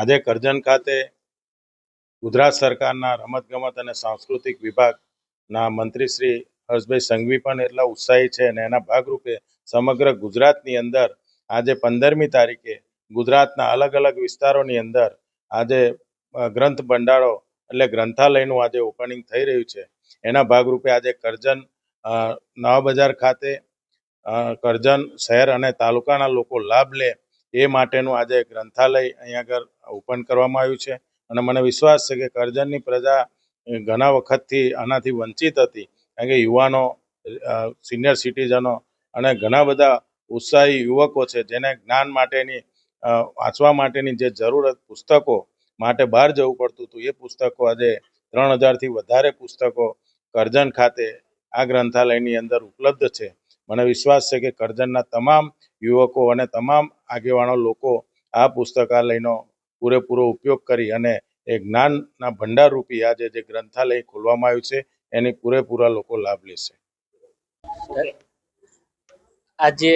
આજે કરજણ ખાતે ગુજરાત સરકારના રમતગમત અને સાંસ્કૃતિક વિભાગના મંત્રી શ્રી હર્ષભાઈ સંઘવી પણ એટલા ઉત્સાહી છે અને એના ભાગરૂપે સમગ્ર ગુજરાતની અંદર આજે પંદરમી તારીખે ગુજરાતના અલગ અલગ વિસ્તારોની અંદર આજે ગ્રંથ ભંડારો એટલે ગ્રંથાલયનું આજે ઓપનિંગ થઈ રહ્યું છે. એના ભાગરૂપે આજે કરજણ નવા બજાર ખાતે કરજણ શહેર અને તાલુકાના લોકો લાભ લે એ માટેનું આજે ગ્રંથાલય અહીંયા આગળ ઓપન કરવામાં આવ્યું છે. અને મને વિશ્વાસ છે કે કરજણની પ્રજા ઘણા વખતથી આનાથી વંચિત હતી. કારણ કે યુવાનો સિનિયર સિટીઝનો અને ઘણા બધા ઉત્સાહી યુવકો છે, જેને જ્ઞાન માટેની વાંચવા માટેની જે જરૂરત પુસ્તકો માટે બહાર જવું પડતું હતું, એ પુસ્તકો આજે ત્રણ હજારથી વધારે પુસ્તકો કરજણ ખાતે આ ગ્રંથાલયની અંદર ઉપલબ્ધ છે. મને વિશ્વાસ છે કે કરજણના તમામ યુવકો અને તમામ આગેવાનો લોકો આ પુસ્તકાલયનો પૂરેપૂરો ઉપયોગ કરી અને એ જ્ઞાનના ભંડારરૂપી આજે જે ગ્રંથાલય ખોલવામાં આવ્યું છે, એની પૂરેપૂરા લોકો લાભ લેશે. આજે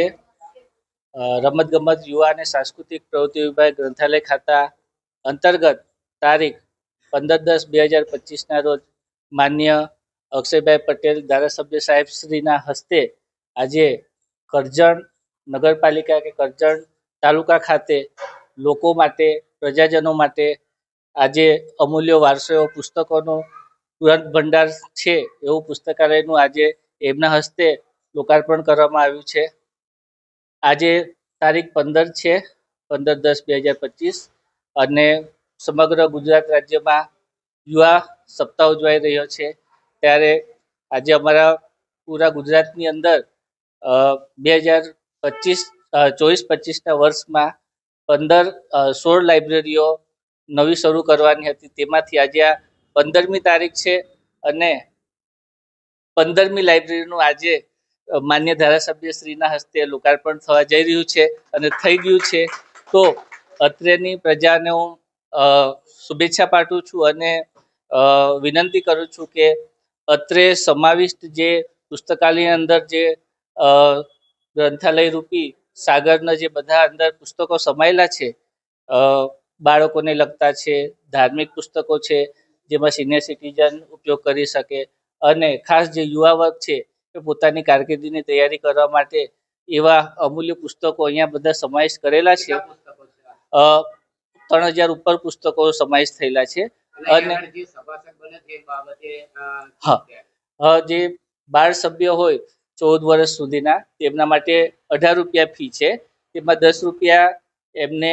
રમત રમતગમત, યુવા અને સાંસ્કૃતિક પ્રવૃત્તિ વિભાગ ગ્રંથાલય ખાતા અંતર્ગત તારીખ પંદર દસ બે હજાર પચીસના રોજ માન્ય અક્ષયભાઈ પટેલ ધારાસભ્ય સાહેબ શ્રીના હસ્તે આજે કરજણ નગરપાલિકા કે કરજણ તાલુકા ખાતે લોકો માટે, પ્રજાજનો માટે આજે અમૂલ્ય વારસો એવો પુસ્તકોનો તુરંત ભંડાર છે એવું પુસ્તકાલયનું આજે એમના હસ્તે લોકાર્પણ કરવામાં આવ્યું છે. આજે તારીખ પંદર છે, પંદર દસ બે હજાર પચીસ અને સમગ્ર ગુજરાત રાજ્યમાં યુવા સપ્તાહ ઉજવાઈ રહ્યો છે. ત્યારે આજે અમારા પૂરા ગુજરાતની અંદર બે હજાર પચીસ ચોવીસ, પચીસના વર્ષમાં પંદર સોળ લાઇબ્રેરીઓ નવી શરૂ કરવાની હતી. તેમાંથી આજે આ પંદરમી તારીખ છે અને પંદરમી લાઇબ્રેરીનું આજે માન્ય ધારાસભ્ય શ્રીના હસ્તે લોકાર્પણ થવા જઈ રહ્યું છે અને થઈ ગયું છે. તો અત્રેની પ્રજાને હું શુભેચ્છા પાઠવું છું અને વિનંતી કરું છું કે અત્રે સમાવિષ્ટ જે પુસ્તકાલયની અંદર જે ગ્રંથાલય રૂપી સાગરના જે બધા અંદર પુસ્તકો સમાયેલા છે બાળકોને લગતા છે ધાર્મિક પુસ્તકો છે જેમાં સિનિયર સિટીઝન ઉપયોગ કરી શકે અને ખાસ જે યુવા વર્ગ છે એ પોતાની કારકિર્દીની તૈયારી કરવા માટે એવા અમૂલ્ય પુસ્તકો અહીંયા બધા સમાવેશ કરેલા છે અ, ત્રણ હજાર ઉપર પુસ્તકો સમાવેશ થયેલા છે અને હા. જે બાળ સભ્ય હોય ચૌદ વર્ષ સુધીના તેમના માટે અઢાર રૂપિયા ફી છે. તેમાં દસ રૂપિયા એમને